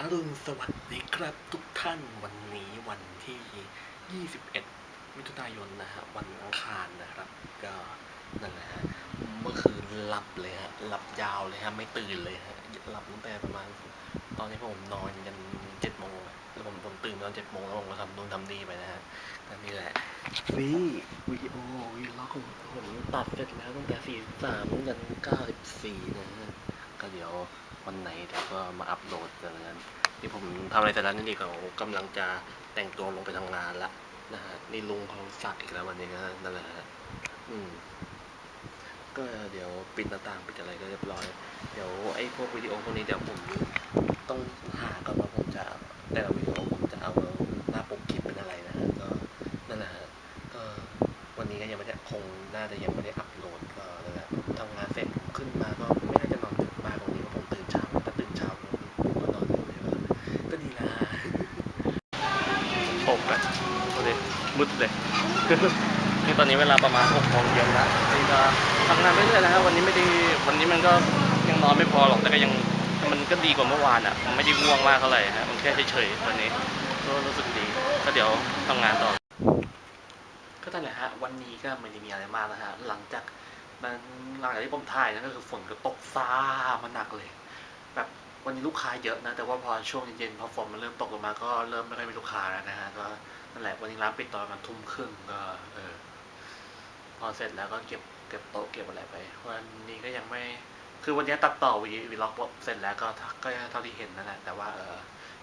อรุณสวัสดีครับทุกท่านวันนี้วันที่ 21 มิถุนายนนะฮะวันอังคารนะครับ ก็นั่นแหละฮะเมื่อคืนหลับเลยฮะหลับยาวเลยฮะไม่ตื่นเลยฮะหลับตั้งแต่ประมาณ ตอนนี้ผมนอนยันเจ็ดโมงอะแล้วผมผมตื่นตอนเจ็ดโมงแล้วผมก็ทำนู่นทำนี่ไปนะฮะก็นี่แหละนี่วิดีโอวีล็อกของผมตัดเสร็จแล้วตั้งแต่สี่สามยันเก้าสิบสี่นะฮะก็เดี๋ยว วันไหนเดี๋ยวก็มาอัปโหลดกันแล้วกันที่ผมทำอะไรแต่ละนี่นี่เขากำลังจะแต่งตัวลงไปทำงานละนะฮะนี่ลุงเขาสักอีกแล้ววันนี้นะนั่นแหละฮะอืมก็เดี๋ยวปิดหน้าต่างปิดอะไรก็เรียบร้อย เดี๋ยวไอ้พวกวิดีโอพวกนี้เดี๋ยวผมต้องหาก่อนว่าผมจะแต่ละวิดีโอผมจะเอาหน้าปกคลิปเป็นอะไรนะฮะก็นั่นแหละฮะก็วันนี้ก็ยังไม่ได้คงน่าจะยังไม่ได้อัปโหลดก็นั่นแหละทำงานเสร็จขึ้นมาก็ไม่น่าจะนอนดึกมากวันนี้เพราะผมตื่นเช้าแต่ตื่นเช้าผมก็นอนดึกเลยก็ก็ดีนะต กอะดูดิมืดเลย นี่ตอนนี้เวลาประมาณหกโมงเย็นแล้วนี่ก็ทำงานไม่เรื่อยๆนะครับวันนี้ไม่ได้วันนี้มันก็ยังนอนไม่พอหรอกแต่ก็ยังมันก็ดีกว่าเมื่อวานอะมันไม่ได้ง่วงมากเท่าไหร่ฮะมันแค่เฉยๆวันนี้ก็รู้สึกดีก็เดี๋ยวทำงานต่อ ก็นั่นแหละฮะวันนี้ก็ไม่ได้มีอะไรมากนะฮะหลังจากมันหลังจากที่ผมถ่ายนั่นก็คือฝนก็ตกฟ้ามาหนักเลย แบบวันนี้ลูกค้าเยอะนะ แต่ว่าพอช่วงเย็นๆพอฝนมันเริ่มตกลงมาก็เริ่มไม่ค่อยมีลูกค้าแล้วนะฮะก็นั่นแหละวันนี้ร้านปิดตอนประมาณทุ่มครึ่งก็เออพอเสร็จแล้วก็เก็บเก็บโต๊ะเก็บอะไรไป วันนี้ก็ยังไม่คือวันนี้ตัดต่อวีวีล็อกเสร็จแล้วก็ก็เท่าที่เห็นนั่นแหละแต่ว่าเออ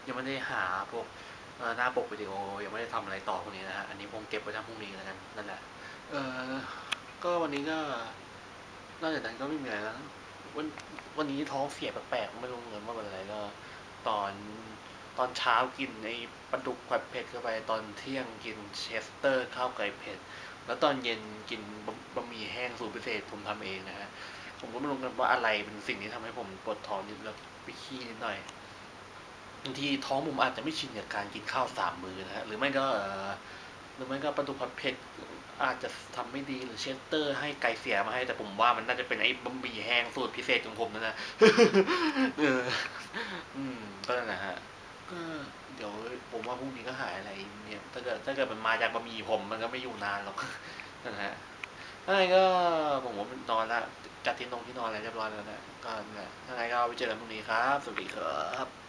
ยังไม่ได้หาพวกเออหน้าปกวิดีโอยังไม่ได้ทำอะไรต่อพวกนี้นะฮะอันนี้คงเก็บไว้ทำพรุ่งนี้แล้วกันนั่นแหละเออก็วันนี้ก็นอกจากนั้นก็ไม่มีอะไรแล้ว วันวันนี้ท้องเสียแปลกๆไม่รู้เหมือนว่าเป็นอะไรก็ ตอนตอนเช้ากินไอ้ปลาดุกผัดเผ็ดเข้าไปตอนเที่ยงกินเชสเตอร์ข้าวไก่เผ็ด แล้วตอนเย็นกินบะหมี่แห้งสูตรพิเศษผมทำเองนะฮะผมก็ไม่รู้กันว่าอะไรเป็นสิ่งที่ทำให้ผมปวดท้องนิดแล้วไปขี้นิดหน่อยบางทีท้องผมอาจจะไม่ชินกับการกินข้าวสามมื้อนะฮะหรือไม่ก็เหรือไม่ก็ปลาดุผัดเผ็ดอาจจะทำไม่ดีหรือเชสเตอร์ให้ไก่เสียมาให้ แต่ผมว่ามันน่าจะเป็นไอ้บะหมี่แห้งสูตรพิเศษของผมนะนะเอออืมก็นั่นแหละฮะก็เดี๋ยวผมว่าพรุ่งนี้ก็หายอะไรเนี่ยถ้าเกิดถ้าเกิดมันมาจากบะหมี่ผมมันก็ไม่อยู่นานหรอกนั่นแหละยังไงก็ผมว่านอนละจัดที่นงที่นอนอะไรเรียบร้อยแล้วนะก็นั่นแหละยังไงก็เอาไปเจอกันพรุ่งนี้ครับ สวัสดีครับ